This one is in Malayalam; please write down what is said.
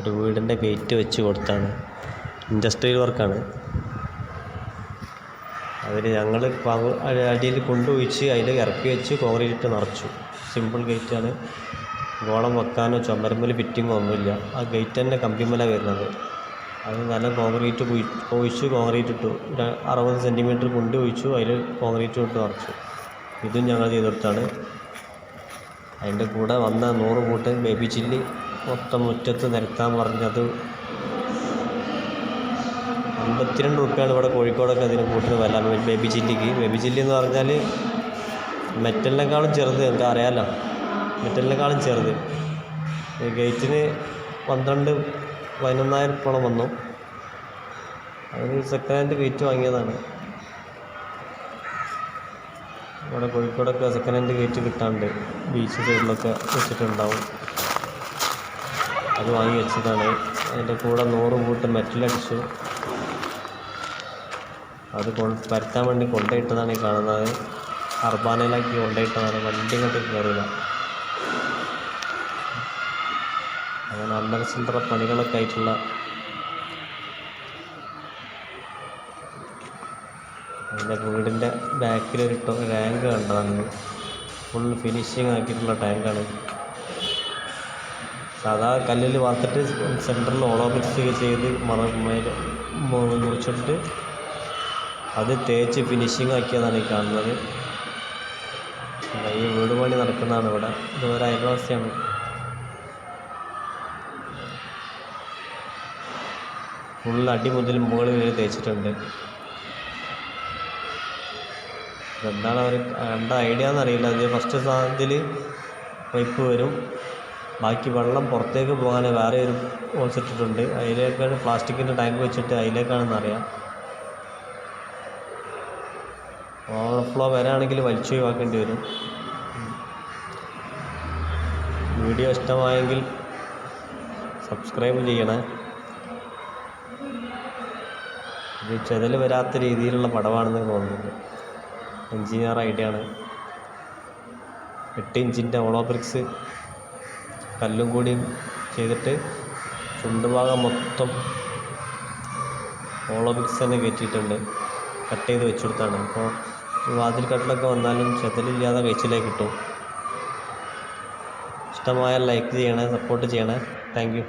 ഒരു വീടിന്റെ ഗേറ്റ് വെച്ച് കൊടുത്താണ്. ഇൻഡസ്ട്രിയൽ വർക്കാണ്. അവർ ഞങ്ങൾ അടിയിൽ കൊണ്ടുപോയിച്ച് അതിൽ ഇറക്കി വെച്ച് കോൺക്രീറ്റ് നിറച്ചു. സിമ്പിൾ ഗേറ്റാണ്. ഗോളം വെക്കാനോ ചുമരുമ്മൽ ഫിറ്റിങ്ങോ ഒന്നുമില്ല. ആ ഗേറ്റ് തന്നെ കമ്പിമല വരുന്നത്. അത് നല്ല കോൺക്രീറ്റ് കുയി ഒഴിച്ച് കോൺക്രീറ്റ് ഇട്ടു. അറുപത് സെന്റിമീറ്റർ കൊണ്ട് ഒഴിച്ചു അതിൽ കോൺക്രീറ്റ് ഇട്ട് നിറച്ചു. ഇതും ഞങ്ങൾ ചെയ്തെടുത്താണ് അതിന്റെ കൂടെ വന്ന നൂറ് കൂട്ട് ബേബി ചില്ലി മൊത്തം മുറ്റത്ത് നിരത്താൻ പറഞ്ഞത് അമ്പത്തിരണ്ട് റുപ്യാണ് ഇവിടെ കോഴിക്കോടൊക്കെ അതിന് കൂട്ടിന് വില. ബേബി ചില്ലിക്ക്. ബേബി ചില്ലി എന്ന് പറഞ്ഞാൽ മെറ്റലിനേക്കാളും ചെറുത് നിങ്ങൾക്ക് അറിയാമല്ലോ മെറ്റലിനേക്കാളും ചെറുത്. ഗേറ്റിന് പന്ത്രണ്ട് പതിനൊന്നായിരം റുപ്യോളം വന്നു. അത് സെക്കൻഡ് ഹാൻഡ് ഗേറ്റ് വാങ്ങിയതാണ്. ഇവിടെ കോഴിക്കോടൊക്കെ സെക്കൻഡ് ഹാൻഡ് ഗേറ്റ് കിട്ടാണ്ട് ബീച്ച് സൈഡിലൊക്കെ വെച്ചിട്ടുണ്ടാവും. അത് വാങ്ങി വെച്ചതാണ്. അതിന്റെ കൂടെ നൂറ് കൂട്ട് മെറ്റലടിച്ചു അത് പരത്താൻ വേണ്ടി കൊണ്ടുപോയിട്ടതാണ് ഈ കാണുന്നത്. അർബാനയിലാക്കി കൊണ്ടുപോയിട്ടതാണ് വണ്ടി ഇങ്ങോട്ട് കയറില്ല അങ്ങനെ അല്ലറ ചില്ലറ പണികളൊക്കെ ആയിട്ടുള്ള എന്റെ വീടിന്റെ ബാക്കിലൊരു ടാങ്ക് കണ്ടതാണ്. ഫുൾ ഫിനിഷിങ് ആക്കിയിട്ടുള്ള ടാങ്കാണ്. സാധാ കല്ലിൽ വാർത്തിട്ട് സെന്ററിൽ ഓളോബ്രിക്സ് ചെയ്ത് മറ മുറിച്ചിട്ട് അത് തേച്ച് ഫിനിഷിംഗ് ആക്കിയതാണ് ഈ കാണുന്നത്. ഈ വീട് പണി നടക്കുന്നതാണ് ഇവിടെ. ഇത് ഒരു അയൽവാസിയാണ്. ഫുൾ അടി മുതൽ മുകളിൽ വരെ തേച്ചിട്ടുണ്ട്. എന്താണ് അവർ കണ്ട ഐഡിയ എന്നറിയില്ല. അത് ഫസ്റ്റ് സാധനത്തിൽ പൈപ്പ് വരും. ബാക്കി വെള്ളം പുറത്തേക്ക് പോകാൻ വേറെ ഒരു വെച്ചിട്ടിട്ടുണ്ട് അതിലേക്കാണ് പ്ലാസ്റ്റിക്കിന്റെ ടാങ്ക് വെച്ചിട്ട് അതിലേക്കാണെന്ന് അറിയാം. ഓവർഫ്ലോ വരാണെങ്കിൽ വലിച്ചു ഒഴിവാക്കേണ്ടി വരും. വീഡിയോ ഇഷ്ടമായെങ്കിൽ സബ്സ്ക്രൈബ് ചെയ്യണേ. ഇത് ചെതൽ വരാത്ത രീതിയിലുള്ള പടമാണെന്ന് തോന്നുന്നുണ്ട്. എഞ്ചിനീയർ ഐഡിയ ആണ്. എട്ട് ഇഞ്ചിന്റെ ഓളോബ്രിക്സ് കല്ലും കൂടി ചെയ്തിട്ട് ചുണ്ടുഭാഗം മൊത്തം ഓളോബിക്സ് തന്നെ കയറ്റിയിട്ടുണ്ട്. കട്ട് ചെയ്ത് വെച്ചെടുത്താണ് അപ്പോൾ വാതിൽ കട്ടിലൊക്കെ വന്നാലും ചെതലില്ലാതെ കഴിച്ചിലേക്ക് കിട്ടും. ഇഷ്ടമായ ലൈക്ക് ചെയ്യണേ സപ്പോർട്ട് ചെയ്യണേ. താങ്ക്